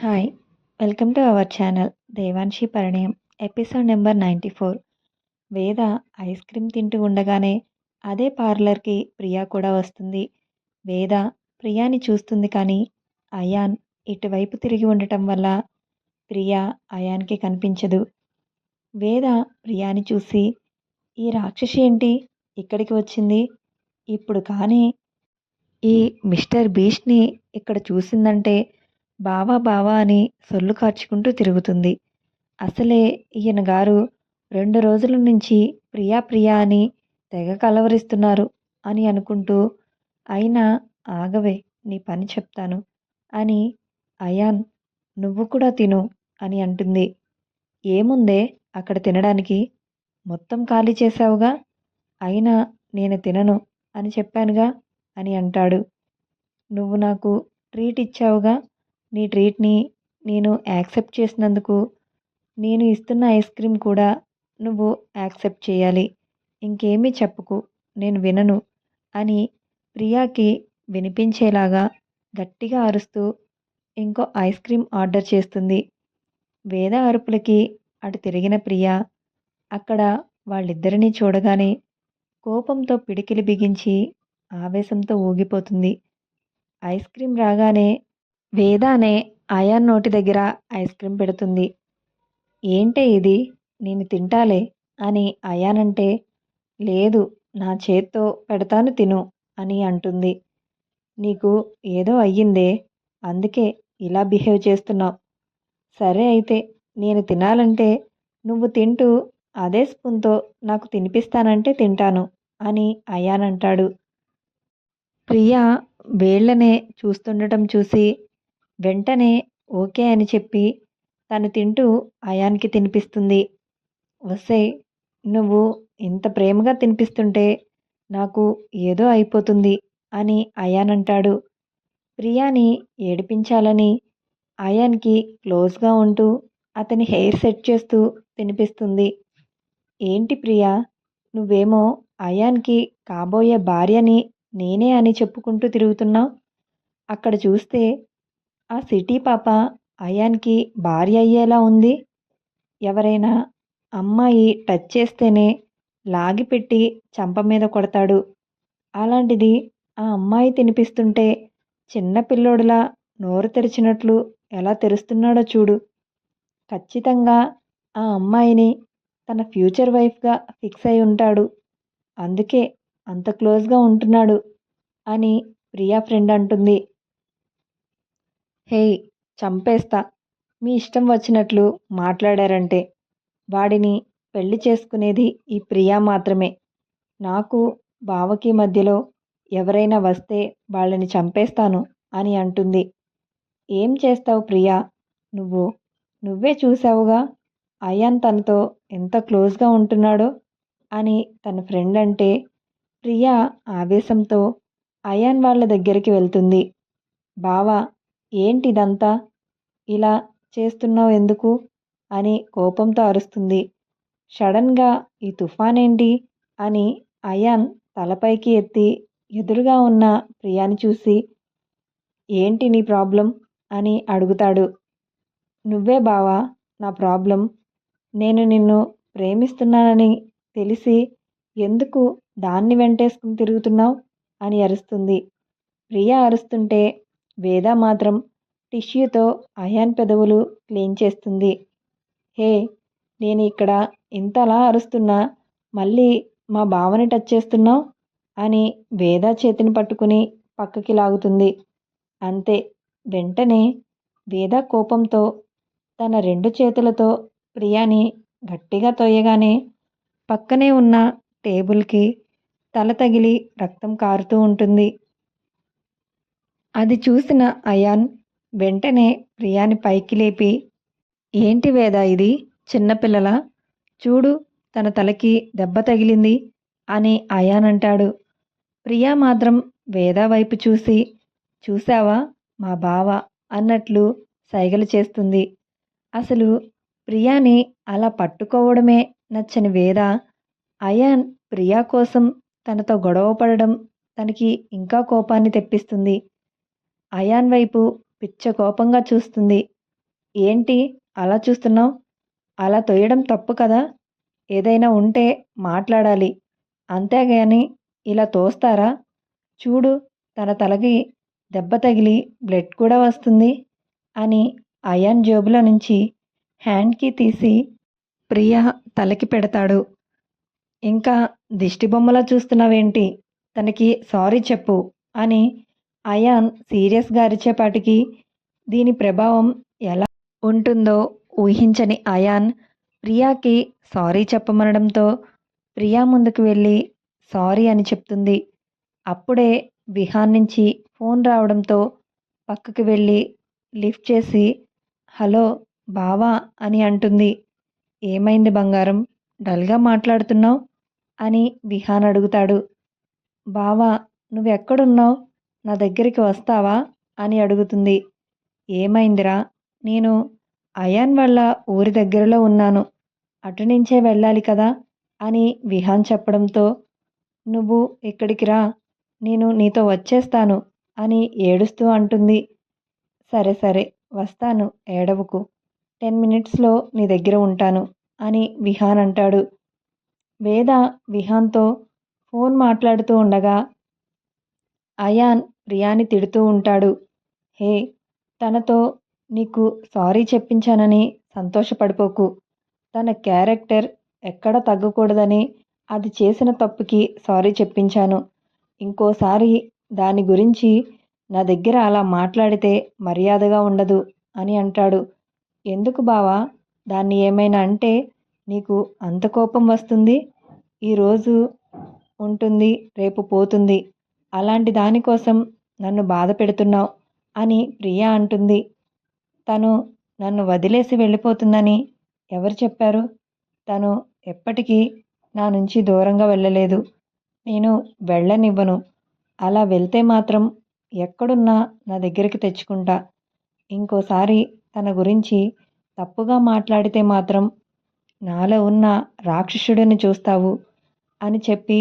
Hi welcome to our channel Devanshi Parinayam episode number ninety four Veda ice cream తింటూ ఉండగానే అదే పార్లర్కి ప్రియా కూడా వస్తుంది. వేద ప్రియాని చూస్తుంది కానీ అయాన్ ఇటువైపు తిరిగి ఉండటం వల్ల ప్రియా అయాన్కి కనిపించదు. వేద ప్రియాని చూసి ఈ రాక్షసి ఏంటి? ఇక్కడికి వచ్చింది? ఇప్పుడు కానీ ఈ మిస్టర్ బీచ్ని ఇక్కడ చూసిందంటే బావా బావా అని సొల్లు కార్చుకుంటూ తిరుగుతుంది. అసలే ఈయన గారు రెండు రోజుల నుంచి ప్రియా ప్రియా అని తెగ కలవరిస్తున్నారు అని అనుకుంటూ అయినా ఆగవే నీ పని చెప్తాను అని అయాన్ నువ్వు కూడా తిను అని అంటుంది. ఏముందే అక్కడ తినడానికి? మొత్తం ఖాళీ చేశావుగా? అయినా నేను తినను అని చెప్పానుగా అని అంటాడు. నువ్వు నాకు ట్రీట్ ఇచ్చావుగా? నీ ట్రీట్ని నేను యాక్సెప్ట్ చేసినందుకు నేను ఇస్తున్న ఐస్ క్రీమ్ కూడా నువ్వు యాక్సెప్ట్ చేయాలి. ఇంకేమీ చెప్పుకు నేను వినను అని ప్రియాకి వినిపించేలాగా గట్టిగా అరుస్తూ ఇంకో ఐస్ క్రీమ్ ఆర్డర్ చేస్తుంది. వేద అరుపులకి అటు తిరిగిన ప్రియా అక్కడ వాళ్ళిద్దరినీ చూడగానే కోపంతో పిడికిలి బిగించి ఆవేశంతో ఊగిపోతుంది. ఐస్ క్రీమ్ రాగానే వేద అనే నోటి దగ్గర ఐస్ క్రీమ్ పెడుతుంది. ఏంటే ఇది? నేను తింటాలే అని అయానంటే లేదు నా చేత్తో పెడతాను తిను అని అంటుంది. నీకు ఏదో అయ్యిందే అందుకే ఇలా బిహేవ్ చేస్తున్నావు. సరే అయితే నేను తినాలంటే నువ్వు తింటూ అదే స్పూన్తో నాకు తినిపిస్తానంటే తింటాను అని అయాన్ అంటాడు. ప్రియా వేళ్ళనే చూస్తుండటం చూసి వెంటనే ఓకే అని చెప్పి తను తింటూ అయాన్కి తినిపిస్తుంది. వసే నువ్వు ఇంత ప్రేమగా తినిపిస్తుంటే నాకు ఏదో అయిపోతుంది అని అయాన్ అంటాడు. ప్రియాని ఏడిపించాలని అయాన్కి క్లోజ్గా ఉంటూ అతని హెయిర్ సెట్ చేస్తూ తినిపిస్తుంది. ఏంటి ప్రియా నువ్వేమో అయాన్కి కాబోయే భార్యని నేనే అని చెప్పుకుంటూ తిరుగుతున్నావు? అక్కడ చూస్తే ఆ సిటీ పాప అయాన్కి భార్య అయ్యేలా ఉంది. ఎవరైనా అమ్మాయి టచ్ చేస్తేనే లాగిపెట్టి చంప మీద కొడతాడు. అలాంటిది ఆ అమ్మాయి తినిపిస్తుంటే చిన్న పిల్లోడులా నోరు తెరిచినట్లు ఎలా తెరుస్తున్నాడో చూడు. ఖచ్చితంగా ఆ అమ్మాయిని తన ఫ్యూచర్ వైఫ్గా ఫిక్స్ అయి ఉంటాడు. అందుకే అంత క్లోజ్గా ఉంటున్నాడు అని ప్రియా ఫ్రెండ్ అంటుంది. హేయ్ చంపేస్తా. మీ ఇష్టం వచ్చినట్లు మాట్లాడారంటే వాడిని పెళ్ళి చేసుకునేది ఈ ప్రియా మాత్రమే. నాకు బావకి మధ్యలో ఎవరైనా వస్తే వాళ్ళని చంపేస్తాను అని అంటుంది. ఏం చేస్తావు ప్రియా? నువ్వు నువ్వే చూసావుగా అయాన్ తనతో ఎంత క్లోజ్గా ఉంటున్నాడో అని తన ఫ్రెండ్ అంటే ప్రియా ఆవేశంతో అయాన్ వాళ్ళ దగ్గరికి వెళ్తుంది. బావా ఏంటిదంతా? ఇలా చేస్తున్నావు ఎందుకు? అని కోపంతో అరుస్తుంది. సడన్గా ఈ తుఫాన్ ఏంటి అని అయాన్ తలపైకి ఎత్తి ఎదురుగా ఉన్న ప్రియాని చూసి ఏంటి నీ ప్రాబ్లం? అని అడుగుతాడు. నువ్వే బావా నా ప్రాబ్లం. నేను నిన్ను ప్రేమిస్తున్నానని తెలిసి ఎందుకు దాన్ని వెంటేసుకుని తిరుగుతున్నావు? అని అరుస్తుంది. ప్రియా అరుస్తుంటే వేద మాత్రం టిష్యూతో అయాన్ పెదవులు క్లీన్ చేస్తుంది. హే నేను ఇక్కడ ఇంతలా అరుస్తున్నా మళ్ళీ మా బావని టచ్ చేస్తున్నావు? అని వేద చేతిని పట్టుకుని పక్కకి లాగుతుంది. అంతే వెంటనే వేద కోపంతో తన రెండు చేతులతో ప్రియాని గట్టిగా తోయగానే పక్కనే ఉన్న టేబుల్కి తల తగిలి రక్తం కారుతూ ఉంటుంది. అది చూసిన అయాన్ వెంటనే ప్రియాని పైకి లేపి ఏంటి వేద ఇది? చిన్నపిల్లల చూడు తన తలకి దెబ్బ తగిలింది అని అయాన్ అంటాడు. ప్రియా మాత్రం వేద వైపు చూసి చూసావా మా బావ? అన్నట్లు సైగలు చేస్తుంది. అసలు ప్రియాని అలా పట్టుకోవడమే నచ్చని వేద అయాన్ ప్రియా కోసం తనతో గొడవ పడడం తనకి ఇంకా కోపాన్ని తెప్పిస్తుంది. అయాన్ వైపు పిచ్చ కోపంగా చూస్తుంది. ఏంటి? అలా చూస్తున్నావు? అలా తొయ్యడం తప్పు కదా? ఏదైనా ఉంటే మాట్లాడాలి. అంతేగాని ఇలా తోస్తారా? చూడు తన తలకి దెబ్బ తగిలి బ్లడ్ కూడా వస్తుంది అని అయాన్ జేబులో నుంచి హ్యాండ్కి తీసి ప్రియా తలకి పెడతాడు. ఇంకా దిష్టిబొమ్మలా చూస్తున్నావేంటి? తనకి సారీ చెప్పు అని అయాన్ సీరియస్గా అరిచేపాటికి దీని ప్రభావం ఎలా ఉంటుందో ఊహించని అయాన్ ప్రియాకి సారీ చెప్పమనడంతో ప్రియా ముందుకు వెళ్ళి సారీ అని చెప్తుంది. అప్పుడే విహాన్ నుంచి ఫోన్ రావడంతో పక్కకు వెళ్ళి లిఫ్ట్ చేసి హలో బావా అని అంటుంది. ఏమైంది బంగారం? డల్గా మాట్లాడుతున్నావు? అని విహాన్ అడుగుతాడు. బావా నువ్వెక్కడున్నావు? నా దగ్గరికి వస్తావా? అని అడుగుతుంది. ఏమైందిరా? నేను అయాన్ వాళ్ళ ఊరి దగ్గరలో ఉన్నాను. అటు నుంచే వెళ్ళాలి కదా? అని విహాన్ చెప్పడంతో నువ్వు ఇక్కడికి రా. నేను నీతో వచ్చేస్తాను అని ఏడుస్తూ అంటుంది. సరే సరే వస్తాను ఏడవకు. టెన్ మినిట్స్లో నీ దగ్గర ఉంటాను అని విహాన్ అంటాడు. వేద విహాన్తో ఫోన్ మాట్లాడుతూ ఉండగా అయాన్ ప్రియాని తిడుతూ ఉంటాడు. హే తనతో నీకు సారీ చెప్పించానని సంతోషపడిపోకు. తన క్యారెక్టర్ ఎక్కడ తగ్గకూడదని అది చేసిన తప్పుకి సారీ చెప్పించాను. ఇంకోసారి దాని గురించి నా దగ్గర అలా మాట్లాడితే మర్యాదగా ఉండదు అని అంటాడు. ఎందుకు బావా దాన్ని ఏమైనా అంటే నీకు అంత కోపం వస్తుంది? ఈరోజు ఉంటుంది రేపు పోతుంది. అలాంటి దానికోసం నన్ను బాధ పెడుతున్నావు అని ప్రియా అంటుంది. తను నన్ను వదిలేసి వెళ్ళిపోతుందని ఎవరు చెప్పారు? తను ఎప్పటికీ నా నుంచి దూరంగా వెళ్ళలేదు. నేను వెళ్ళనివ్వను. అలా వెళ్తే మాత్రం ఎక్కడున్నా నా దగ్గరికి తెచ్చుకుంటా. ఇంకోసారి తన గురించి తప్పుగా మాట్లాడితే మాత్రం నాలో ఉన్న రాక్షసుడిని చూస్తావు అని చెప్పి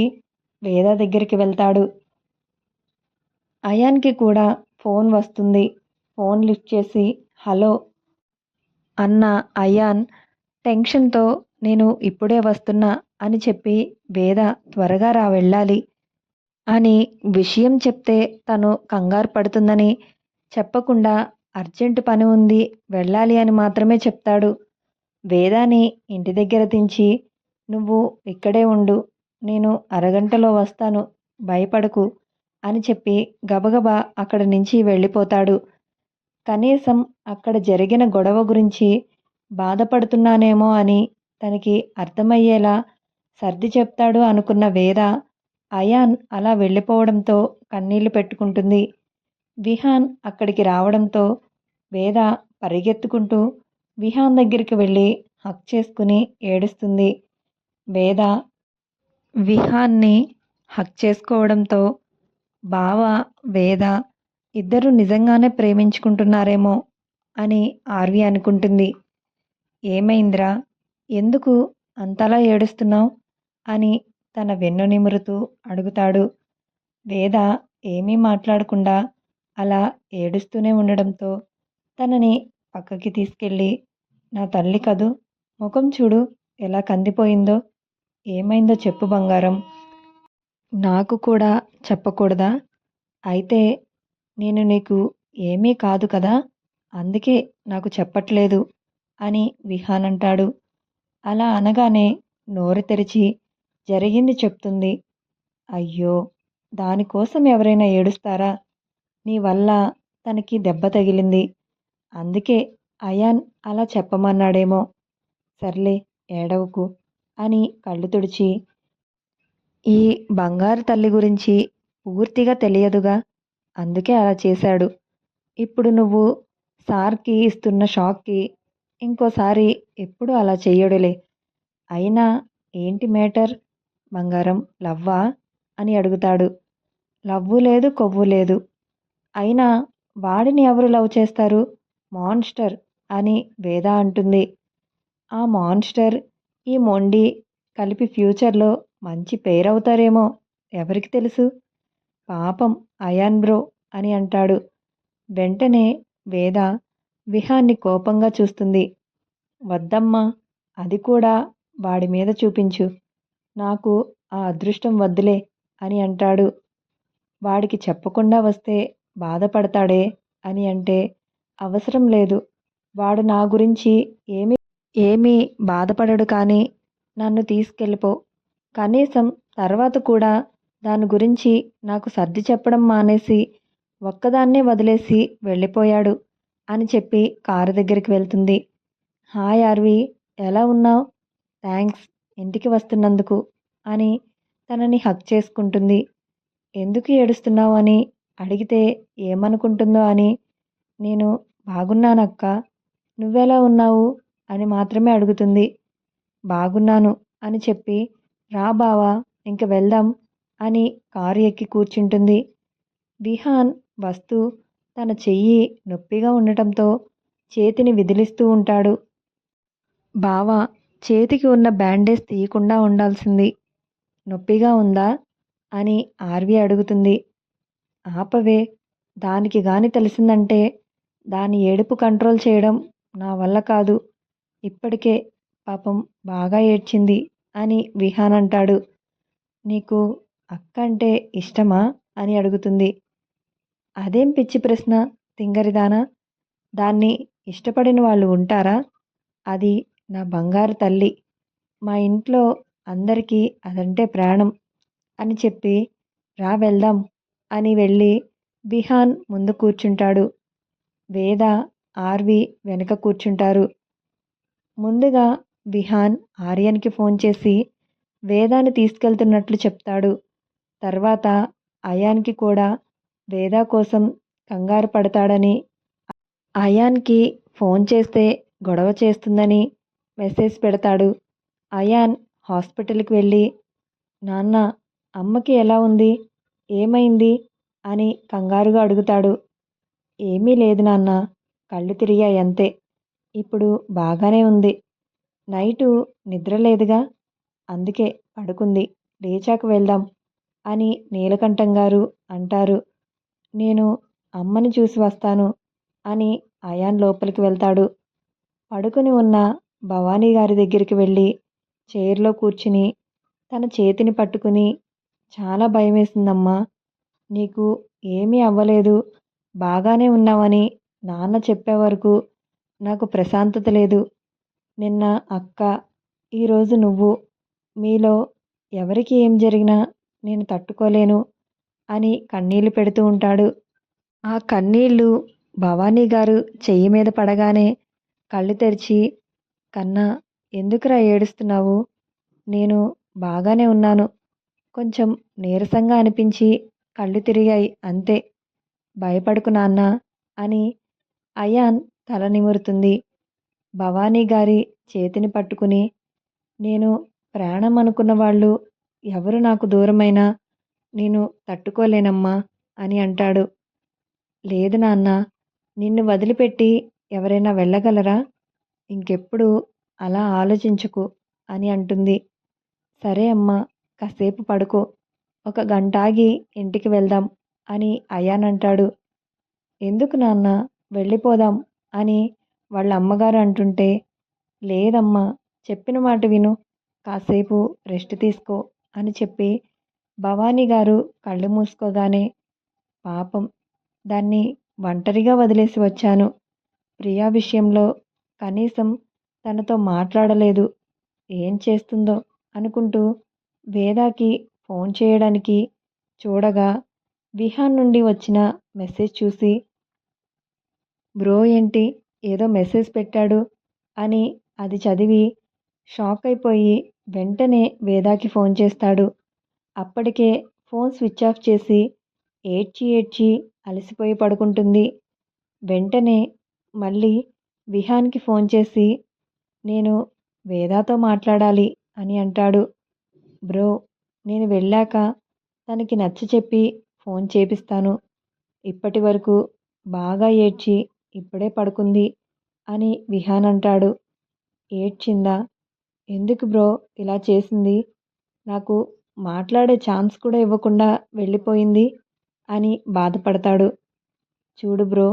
వేద దగ్గరికి వెళ్తాడు. అయాన్కి కూడా ఫోన్ వస్తుంది. ఫోన్ లిఫ్ట్ చేసి హలో అన్న అయాన్ టెన్షన్తో నేను ఇప్పుడే వస్తున్నా అని చెప్పి వేద త్వరగా రా వెళ్ళాలి. అని విషయం చెప్తే తను కంగారు పడుతుందని చెప్పకుండా అర్జెంటు పని ఉంది వెళ్ళాలి అని మాత్రమే చెప్తాడు. వేదాని ఇంటి దగ్గర దించి నువ్వు ఇక్కడే ఉండు నేను అరగంటలో వస్తాను భయపడకు అని చెప్పి గబగబా అక్కడి నుంచి వెళ్ళిపోతాడు. కనీసం అక్కడ జరిగిన గొడవ గురించి బాధపడుతున్నానేమో అని తనకి అర్థమయ్యేలా సర్ది చెప్తాడు అనుకున్న వేద. అయాన్ అలా వెళ్ళిపోవడంతో కన్నీళ్ళు పెట్టుకుంటుంది. విహాన్ అక్కడికి రావడంతో వేద పరిగెత్తుకుంటూ విహాన్ దగ్గరికి వెళ్ళి హక్ చేసుకుని ఏడుస్తుంది. వేద విహాన్ని హక్ చేసుకోవడంతో బావ వేద ఇద్దరు నిజంగానే ప్రేమించుకుంటున్నారేమో అని ఆర్వి అనుకుంటుంది. ఏమైందిరా? ఎందుకు అంతలా ఏడుస్తున్నావు? అని తన వెన్ను నిమురుతూ అడుగుతాడు. వేద ఏమీ మాట్లాడకుండా అలా ఏడుస్తూనే ఉండడంతో తనని పక్కకి తీసుకెళ్ళి నా తల్లి కదూ ముఖం చూడు ఎలా కందిపోయిందో? ఏమైందో చెప్పు బంగారం. నాకు కూడా చెప్పకూడదా? అయితే నేను నీకు ఏమీ కాదు కదా? అందుకే నాకు చెప్పట్లేదు అని విహాన్ అంటాడు. అలా అనగానే నోరు తెరిచి జరిగింది చెప్తుంది. అయ్యో దానికోసం ఎవరైనా ఏడుస్తారా? నీ వల్ల తనకి దెబ్బ తగిలింది. అందుకే అయాన్ అలా చెప్పమన్నాడేమో. సర్లే ఏడవకు అని కళ్ళు తుడిచి ఈ బంగారు తల్లి గురించి పూర్తిగా తెలియదుగా. అందుకే అలా చేశాడు. ఇప్పుడు నువ్వు సార్కి ఇస్తున్న షాక్కి ఇంకోసారి ఎప్పుడు అలా చెయ్యడులే. అయినా ఏంటి మేటర్ బంగారం లవ్వా? అని అడుగుతాడు. లవ్వు లేదు కొవ్వు లేదు. అయినా వాడిని ఎవరు లవ్ చేస్తారు? మాన్స్టర్ అని వేద అంటుంది. ఆ మాన్స్టర్ ఈ మొండి కలిపి ఫ్యూచర్లో మంచి పేరవుతారేమో. ఎవరికి తెలుసు? పాపం అయాన్ బ్రో అని అంటాడు. వెంటనే వేద విహాన్ని కోపంగా చూస్తుంది. వద్దమ్మా అది కూడా వాడి మీద చూపించు. నాకు ఆ అదృష్టం వద్దులే అని అంటాడు. వాడికి చెప్పకుండా వస్తే బాధపడతాడే అని అంటే అవసరం లేదు. వాడు నా గురించి ఏమి ఏమీ బాధపడడు కానీ నన్ను తీసుకెళ్ళిపో. కనీసం తర్వాత కూడా దాని గురించి నాకు సర్ది చెప్పడం మానేసి ఒక్కదాన్నే వదిలేసి వెళ్ళిపోయాడు అని చెప్పి కారు దగ్గరికి వెళ్తుంది. హాయ్ ఆర్వి ఎలా ఉన్నావు? థ్యాంక్స్ ఇంటికి వస్తున్నందుకు అని తనని హక్ చేసుకుంటుంది. ఎందుకు ఏడుస్తున్నావు అని అడిగితే ఏమనుకుంటుందో అని నేను బాగున్నానక్క నువ్వెలా ఉన్నావు అని మాత్రమే అడుగుతుంది. బాగున్నాను అని చెప్పి రా బావా ఇంక వెళ్దాం అని కారు ఎక్కి కూర్చుంటుంది. విహాన్ వస్తూ తన చెయ్యి నొప్పిగా ఉండటంతో చేతిని విదిలిస్తూ ఉంటాడు. బావా చేతికి ఉన్న బ్యాండేజ్ తీయకుండా ఉండాల్సింది. నొప్పిగా ఉందా? అని ఆర్వి అడుగుతుంది. ఆపవే దానికి గాని తెలిసిందంటే దాని ఏడుపు కంట్రోల్ చేయడం నా వల్ల కాదు. ఇప్పటికే పాపం బాగా ఏడ్చింది. అని విహాన్ అంటాడు. నీకు అక్క అంటే ఇష్టమా? అని అడుగుతుంది. అదేం పిచ్చి ప్రశ్న తింగరిదానా? దాన్ని ఇష్టపడిన వాళ్ళు ఉంటారా? అది నా బంగారు తల్లి. మా ఇంట్లో అందరికీ అదంటే ప్రాణం అని చెప్పి రా వెళ్దాం అని వెళ్ళి బిహాన్ ముందు కూర్చుంటాడు. వేద ఆర్వి వెనక కూర్చుంటారు. ముందుగా విహాన్ ఆర్యన్కి ఫోన్ చేసి వేదాన్ని తీసుకెళ్తున్నట్లు చెప్తాడు. తర్వాత అయాన్కి కూడా వేద కోసం కంగారు పడతాడని అయాన్కి ఫోన్ చేస్తే గొడవ చేస్తుందని మెసేజ్ పెడతాడు. అయాన్ హాస్పిటల్కి వెళ్ళి నాన్న అమ్మకి ఎలా ఉంది? ఏమైంది? అని కంగారుగా అడుగుతాడు. ఏమీ లేదు నాన్న కళ్ళు తిరిగాయి అంతే. ఇప్పుడు బాగానే ఉంది. నైటు నిద్ర లేదుగా అందుకే పడుకుంది. లేచాక వెళ్దాం అని నీలకంఠం గారు అంటారు. నేను అమ్మని చూసి వస్తాను అని అయాన్ లోపలికి వెళ్తాడు. పడుకుని ఉన్న భవానీ గారి దగ్గరికి వెళ్ళి చైర్లో కూర్చుని తన చేతిని పట్టుకుని చాలా భయమేసిందమ్మా నీకు ఏమీ అవ్వలేదు బాగానే ఉన్నావని నాన్న చెప్పే వరకు నాకు ప్రశాంతత లేదు నిన్న అక్క ఈరోజు నువ్వు మీలో ఎవరికి ఏం జరిగినా నేను తట్టుకోలేను అని కన్నీళ్ళు పెడుతూ ఉంటాడు. ఆ కన్నీళ్ళు భవానీ గారు చెయ్యి మీద పడగానే కళ్ళు తెరిచి కన్నా ఎందుకురా ఏడుస్తున్నావు? నేను బాగానే ఉన్నాను. కొంచెం నీరసంగా అనిపించి కళ్ళు తిరిగాయి అంతే. భయపడుకు నాన్న అని అయాన్ తల నిమురుతుంది. భవానీ గారి చేతిని పట్టుకుని నేను ప్రాణం అనుకున్న వాళ్ళు ఎవరు నాకు దూరమైనా నేను తట్టుకోలేనమ్మా అని అంటాడు. లేదు నాన్న నిన్ను వదిలిపెట్టి ఎవరైనా వెళ్ళగలరా? ఇంకెప్పుడు అలా ఆలోచించకు అని అంటుంది. సరే అమ్మా కాసేపు పడుకో ఒక గంట ఆగి ఇంటికి వెళ్దాం అని అయాన్ అంటాడు. ఎందుకు నాన్న వెళ్ళిపోదాం అని వాళ్ళ అమ్మగారు అంటుంటే లేదమ్మా చెప్పిన మాట విను. కాసేపు రెస్ట్ తీసుకో అని చెప్పి భవానీ గారు కళ్ళు మూసుకోగానే పాపం దాన్ని ఒంటరిగా వదిలేసి వచ్చాను. ప్రియా విషయంలో కనీసం తనతో మాట్లాడలేదు. ఏం చేస్తుందో అనుకుంటూ వేదాకి ఫోన్ చేయడానికి చూడగా విహాన్ నుండి వచ్చిన మెసేజ్ చూసి బ్రో ఏంటి? ఏదో మెసేజ్ పెట్టాడు అని అది చదివి షాక్ అయిపోయి వెంటనే వేదాకి ఫోన్ చేస్తాడు. అప్పటికే ఫోన్ స్విచ్ ఆఫ్ చేసి ఏడ్చి ఏడ్చి అలసిపోయి పడుకుంటుంది. వెంటనే మళ్ళీ విహాన్కి ఫోన్ చేసి నేను వేదాతో మాట్లాడాలి అని అంటాడు. బ్రో నేను వెళ్ళాక తనకి నచ్చ చెప్పి ఫోన్ చేపిస్తాను. ఇప్పటి వరకు బాగా ఏడ్చి ఇప్పుడే పడుకుంది అని విహాన్ అంటాడు. ఏడ్చిందా? ఎందుకు బ్రో ఇలా చేసింది? నాకు మాట్లాడే ఛాన్స్ కూడా ఇవ్వకుండా వెళ్ళిపోయింది అని బాధపడతాడు. చూడు బ్రో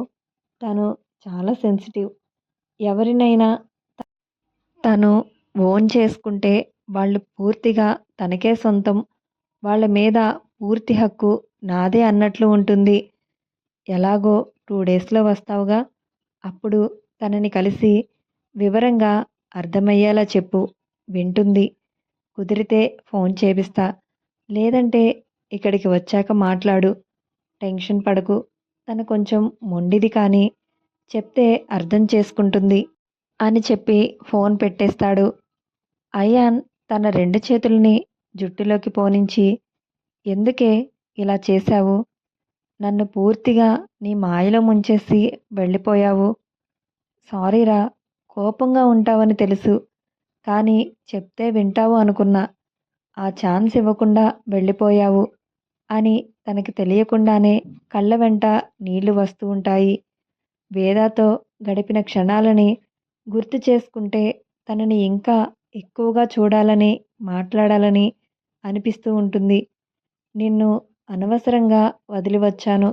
తను చాలా సెన్సిటివ్. ఎవరినైనా తను ఓన్ చేసుకుంటే వాళ్ళు పూర్తిగా తనకే సొంతం. వాళ్ళ మీద పూర్తి హక్కు నాదే అన్నట్లు ఉంటుంది. ఎలాగో టూ డేస్లో వస్తావుగా? అప్పుడు తనని కలిసి వివరంగా అర్థమయ్యేలా చెప్పు. వింటుంది. కుదిరితే ఫోన్ చేపిస్తా. లేదంటే ఇక్కడికి వచ్చాక మాట్లాడు. టెన్షన్ పడకు. తను కొంచెం మొండిది కానీ చెప్తే అర్థం చేసుకుంటుంది అని చెప్పి ఫోన్ పెట్టేస్తాడు. అయాన్ తన రెండు చేతుల్ని జుట్టులోకి పోనించి ఎందుకే ఇలా చేశావు? నన్ను పూర్తిగా నీ మాయలో ముంచేసి వెళ్ళిపోయావు. సారీరా కోపంగా ఉంటావని తెలుసు కానీ చెప్తే వింటావు అనుకున్నా. ఆ ఛాన్స్ ఇవ్వకుండా వెళ్ళిపోయావు అని తనకి తెలియకుండానే కళ్ళ వెంట నీళ్ళు వస్తూ ఉంటాయి. వేదాతో గడిపిన క్షణాలని గుర్తు చేసుకుంటే తనని ఇంకా ఎక్కువగా చూడాలని మాట్లాడాలని అనిపిస్తూ ఉంటుంది. నిన్ను అనవసరంగా వదిలి వచ్చాను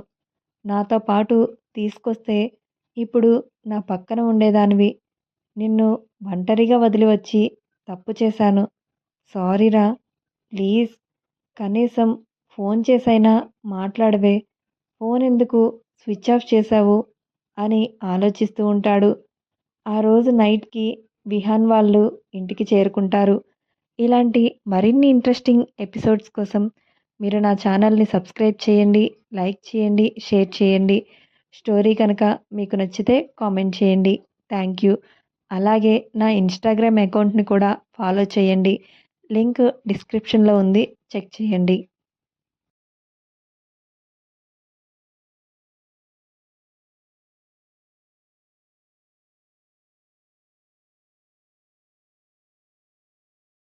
నాతో పాటు తీసుకొస్తే ఇప్పుడు నా పక్కన ఉండేదానివి. నిన్ను ఒంటరిగా వదిలివచ్చి తప్పు చేశాను. సారీరా ప్లీజ్. కనీసం ఫోన్ చేసైనా మాట్లాడవే. ఫోన్ ఎందుకు స్విచ్ ఆఫ్ చేశావు? అని ఆలోచిస్తూ ఉంటాడు. ఆ రోజు నైట్కి విహాన్ వాళ్ళు ఇంటికి చేరుకుంటారు. ఇలాంటి మరిన్ని ఇంట్రెస్టింగ్ ఎపిసోడ్స్ కోసం మీరు నా ఛానల్ని సబ్స్క్రైబ్ చేయండి లైక్ చేయండి షేర్ చేయండి. స్టోరీ కనుక మీకు నచ్చితే కామెంట్ చేయండి. Thank you. అలాగే నా ఇన్స్టాగ్రామ్ అకౌంట్ని కూడా ఫాలో చేయండి. లింక్ డిస్క్రిప్షన్లో ఉంది. చెక్ చేయండి.